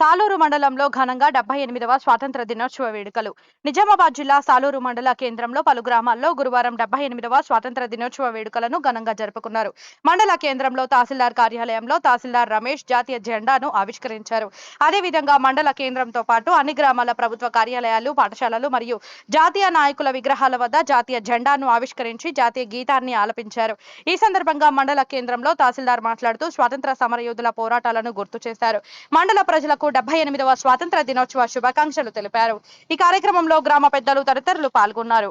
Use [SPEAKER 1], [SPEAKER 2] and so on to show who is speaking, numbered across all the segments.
[SPEAKER 1] సాలూరు మండలంలో ఘనంగా డెబ్బై ఎనిమిదవ స్వాతంత్ర దినోత్సవ వేడుకలు నిజామాబాద్ జిల్లా సాలూరు మండల కేంద్రంలో పలు గ్రామాల్లో గురువారం డెబ్బై ఎనిమిదవ స్వాతంత్ర దినోత్సవ వేడుకలను ఘనంగా జరుపుకున్నారు మండల కేంద్రంలో తహసీల్దార్ కార్యాలయంలో తహసీల్దార్ రమేష్ జాతీయ జెండాను ఆవిష్కరించారు అదేవిధంగా మండల కేంద్రంతో పాటు అన్ని గ్రామాల ప్రభుత్వ కార్యాలయాలు పాఠశాలలు మరియు జాతీయ నాయకుల విగ్రహాల వద్ద జాతీయ జెండాను ఆవిష్కరించి జాతీయ గీతాన్ని ఆలపించారు ఈ సందర్భంగా మండల కేంద్రంలో తహసీల్దార్ మాట్లాడుతూ స్వాతంత్ర సమరయోధుల పోరాటాలను గుర్తు చేశారు మండల ప్రజలకు ప్రజలకు డెబ్బై ఎనిమిదవ స్వాతంత్ర దినోత్సవ శుభాకాంక్షలు తెలిపారు ఈ కార్యక్రమంలో గ్రామ పెద్దలు తదితరులు పాల్గొన్నారు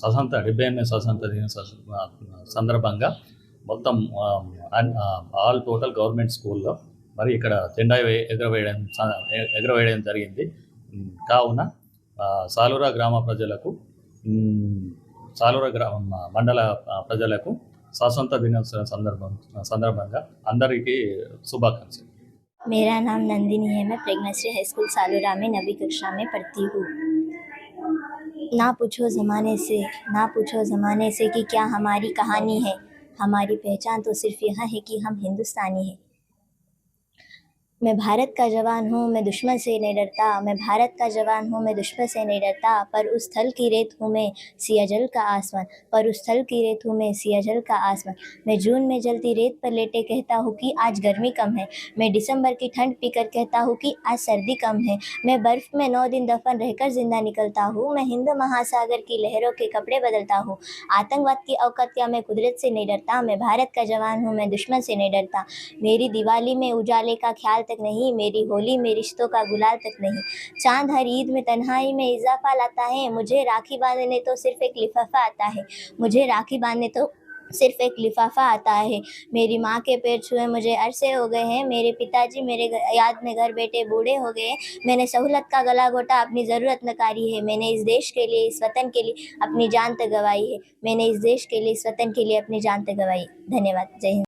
[SPEAKER 2] స్వతంత్ర డెబ్బై ఎనిమిది స్వతంత్ర దిన సందర్భంగా మొత్తం ఆల్ టోటల్ గవర్నమెంట్ స్కూల్లో మరి ఇక్కడ తెండా ఎగరవేయడం ఎగరవేయడం జరిగింది కావున సాలూరా గ్రామ ప్రజలకు సాలూర గ్రామ మండల ప్రజలకు స్వాతంత్ర దినోత్సవం సందర్భం సందర్భంగా అందరికీ శుభాకాంక్షలు
[SPEAKER 3] మేరా नाम నందిని है मैं प्रेगनेंसी हाई स्कूल सालूरा ना पूछो ज़माने से ना पूछो ज़माने से कि क्या हमारी कहानी है हमारी पहचान तो सिर्फ यह है कि हम हिंदुस्तानी हैं मैं भारत का जवान हूँ मैं दुश्मन से नहीं डरता मैं भारत का जवान हूँ मैं दुश्मन से नहीं डरता पर उस थल की रेत हूँ मैं सियाजल का आसमान पर उस थल की रेत हूँ मैं सियाजल का आसमान मैं जून में जलती रेत पर लेटे कहता हूँ कि आज गर्मी कम है मैं दिसंबर की ठंड पीकर कहता हूँ कि आज सर्दी कम है मैं बर्फ़ में नौ दिन दफन रहकर जिंदा निकलता हूँ मैं हिंद महासागर की लहरों के कपड़े बदलता हूँ आतंकवाद की या मैं कुदरत से नहीं डरता मैं भारत का जवान हूँ मैं दुश्मन से नहीं डरता मेरी दिवाली में उजाले का ख्याल तक नहीं मेरी होली में रिश्तों का गुलाल तक नहीं चांद हर ईद में तन्हाई में इजाफा लाता है मुझे राखी बांधने तो सिर्फ एक लिफाफा आता है मुझे राखी बांधने तो सिर्फ एक लिफाफा आता है मेरी माँ के पैर छुए मुझे अरसे हो गए हैं मेरे पिताजी मेरे याद में घर बैठे बूढ़े हो गए मैंने सहूलत का गला घोटा अपनी ज़रूरत नकारी है मैंने इस देश के लिए इस वतन के लिए अपनी जान तक गवाई है मैंने इस देश के लिए इस वतन के लिए अपनी जान तक गंवाई धन्यवाद जय हिंद